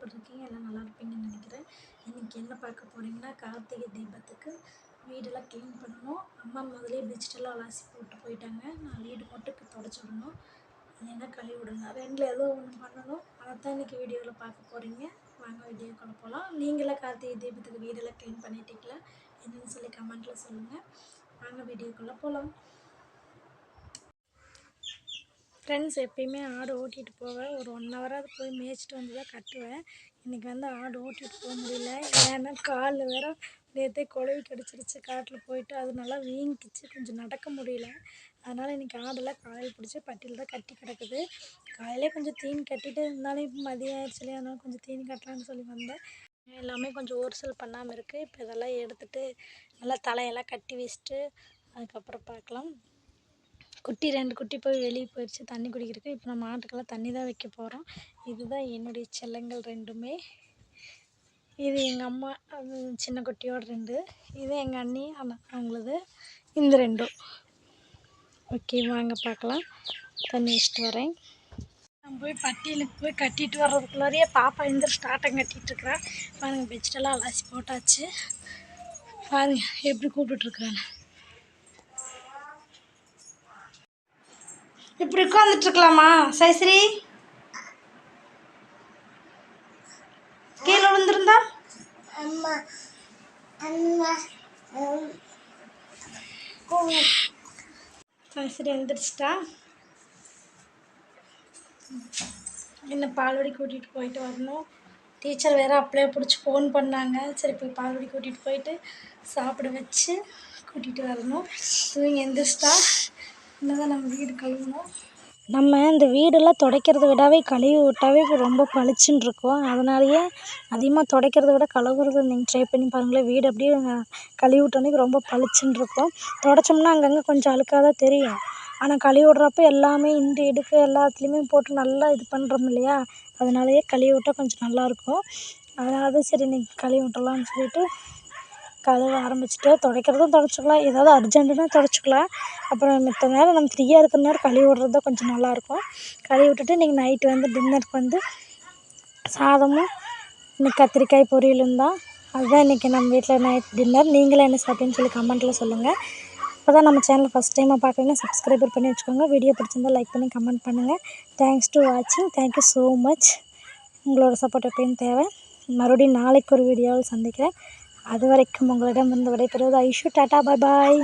எப்படி இருக்கீங்க எல்லாம் நல்லா இருப்பீங்கன்னு நினைக்கிறேன். இன்றைக்கி என்ன பார்க்க போகிறீங்கன்னா கார்த்திகை தீபத்துக்கு வீடெல்லாம் க்ளீன் பண்ணணும். அம்மா முதலே பெட்ஷீட்டெல்லாம் அலாசி போட்டு போயிட்டாங்க. நான் வீடு மட்டும் தொடச்சி விடணும் இல்லைன்னா கழுவி விடணும்? ரெண்டில் ஏதோ ஒன்று பண்ணணும். அதை தான் இன்றைக்கி வீடியோவில் பார்க்க போகிறீங்க வாங்க வீடியோக்குள்ள போகலாம் நீங்களாம் கார்த்திகை தீபத்துக்கு வீடெல்லாம் க்ளீன் பண்ணிட்டீங்களா? என்னன்னு சொல்லி கமெண்ட்டில் சொல்லுங்கள் வாங்க வீடியோக்குள்ளே போகலாம் ஃப்ரெண்ட்ஸ் எப்பயுமே ஆடு ஓட்டிகிட்டு போவேன். ஒரு ஒன் ஹவராக போய் மேய்ச்சிட்டு வந்து தான் கட்டுவேன். இன்றைக்கி வந்து ஆடு ஓட்டிகிட்டு போக முடியல. ஏன்னா கால் வேற நேற்றே குழவி கடிச்சிருச்சு காட்டில் போயிட்டு அது நல்லா வீங்கிச்சு. கொஞ்சம் நடக்க முடியல. அதனால் இன்றைக்கி ஆடெல்லாம் காலையில் பிடிச்சி பட்டியில் தான் கட்டி கிடக்குது. காலையிலே கொஞ்சம் தீனி கட்டிட்டு இருந்தாலும் இப்போ மதியம் ஆயிடுச்சு இல்லையா? அதனால் கொஞ்சம் தீனி கட்டலான்னு சொல்லி வந்தேன். எல்லாமே கொஞ்சம் ஓர்சல் பண்ணாமல் இருக்குது இப்போ இதெல்லாம் எடுத்துகிட்டு நல்லா தலையெல்லாம் கட்டி வச்சுட்டு அதுக்கப்புறம் பார்க்கலாம். குட்டி ரெண்டு குட்டி போய் வெளியே போயிடுச்சு தண்ணி குடிக்கிறதுக்கு. இப்போ நம்ம மாட்டுக்கெல்லாம் தண்ணி தான் வைக்க போகிறோம் இதுதான் என்னுடைய செல்லங்கள் ரெண்டுமே. இது எங்கள் அம்மா அது சின்ன குட்டியோட ரெண்டு. இது எங்கள் அண்ணி அண்ணா அவங்களது இந்த ரெண்டும் ஓகே வாங்க பார்க்கலாம். தண்ணி வச்சுட்டு வரேன். நான் போய் பட்டியலுக்கு போய் கட்டிட்டு வர்றதுக்குள்ளாரியே பாப்பா இந்த ஸ்டார்ட்டம் கட்டிகிட்ருக்குறேன் பாருங்கள் பெட்ஷீட்டெல்லாம் அலாசி போட்டாச்சு. பாருங்க எப்படி கூப்பிட்டுருக்குறான்னு இப்படி உட்காந்துட்ருக்கலாமா சைஸ்ரீ? கீழே விழுந்திருந்தா? சைஸ்ரீ எழுந்திரிச்சிட்டா? என்ன பால்வடி கூட்டிகிட்டு போயிட்டு வரணும்? டீச்சர் வேறு அப்படியே பிடிச்சி ஃபோன் பண்ணாங்க. சரி போய் பால்வடி கூட்டிகிட்டு போயிட்டு சாப்பிட வச்சு கூட்டிகிட்டு வரணும். தூங்கி எந்திரிச்சிட்டா? இன்னதான் நம்ம வீடு கழுவணும் நம்ம இந்த வீடெல்லாம் துடைக்கிறத விடவே கழுவி விட்டாவே இப்போ ரொம்ப பளிச்சுன்னு இருக்கும். அதனாலேயே அதிகமாக துடைக்கிறத விட கழுவுறது நீங்கள் ட்ரை பண்ணி பாருங்களேன். வீடு அப்படியே கழுவி விட்டோன்னே ரொம்ப பளிச்சுன்னு இருக்கும். துடைச்சோம்னா அங்கங்கே கொஞ்சம் அழுக்காக தான் தெரியும். ஆனால் கழுவி விட்றப்ப எல்லாமே இண்டு இடுக்கு எல்லாத்துலேயுமே போட்டு நல்லா இது பண்ணுறோம் இல்லையா? அதனாலேயே கழுவி விட்டா கொஞ்சம் நல்லாயிருக்கும் அதனால தான் சரி இன்றைக்கி கழுவி விட்டலாம்னு சொல்லிட்டு கழுவ ஆரம்பிச்சுட்டு துடைக்கிறதும் துடச்சிக்கலாம். ஏதாவது அர்ஜென்ட்டுனா துடச்சிக்கலாம். அப்புறம் மித்த நேரம் நம்ம ஃப்ரீயாக இருக்கிற நேரம் கழுவி விட்றது தான் கொஞ்சம் நல்லாயிருக்கும் கழுவி விட்டுட்டு இன்றைக்கி நைட்டு வந்து டின்னருக்கு வந்து சாதமும் இன்னைக்கு கத்திரிக்காய் பொரியலும் தான். அதுதான் இன்றைக்கி நம்ம வீட்டில் நைட் டின்னர் நீங்களும் என்ன சாப்பிட்டீங்கன்னு சொல்லி கமெண்ட்டில் சொல்லுங்கள் இப்போ தான் நம்ம சேனல் ஃபஸ்ட் டைமாக பார்க்குறீங்கன்னா சப்ஸ்கிரைபர் பண்ணி வச்சுக்கோங்க. வீடியோ பிடிச்சிருந்தா லைக் பண்ணி கமெண்ட் பண்ணுங்கள் தேங்க்ஸ் டு வாட்சிங் தேங்க்யூ ஸோ மச் உங்களோட சப்போர்ட் எப்பயும் தேவை. மறுபடியும் நாளைக்கு ஒரு வீடியோவில் சந்திக்கிறேன். அது வரைக்கும் உங்களிடம் இருந்து விடைபெறுவது ஐஷு டாட்டா பாய் பாய்.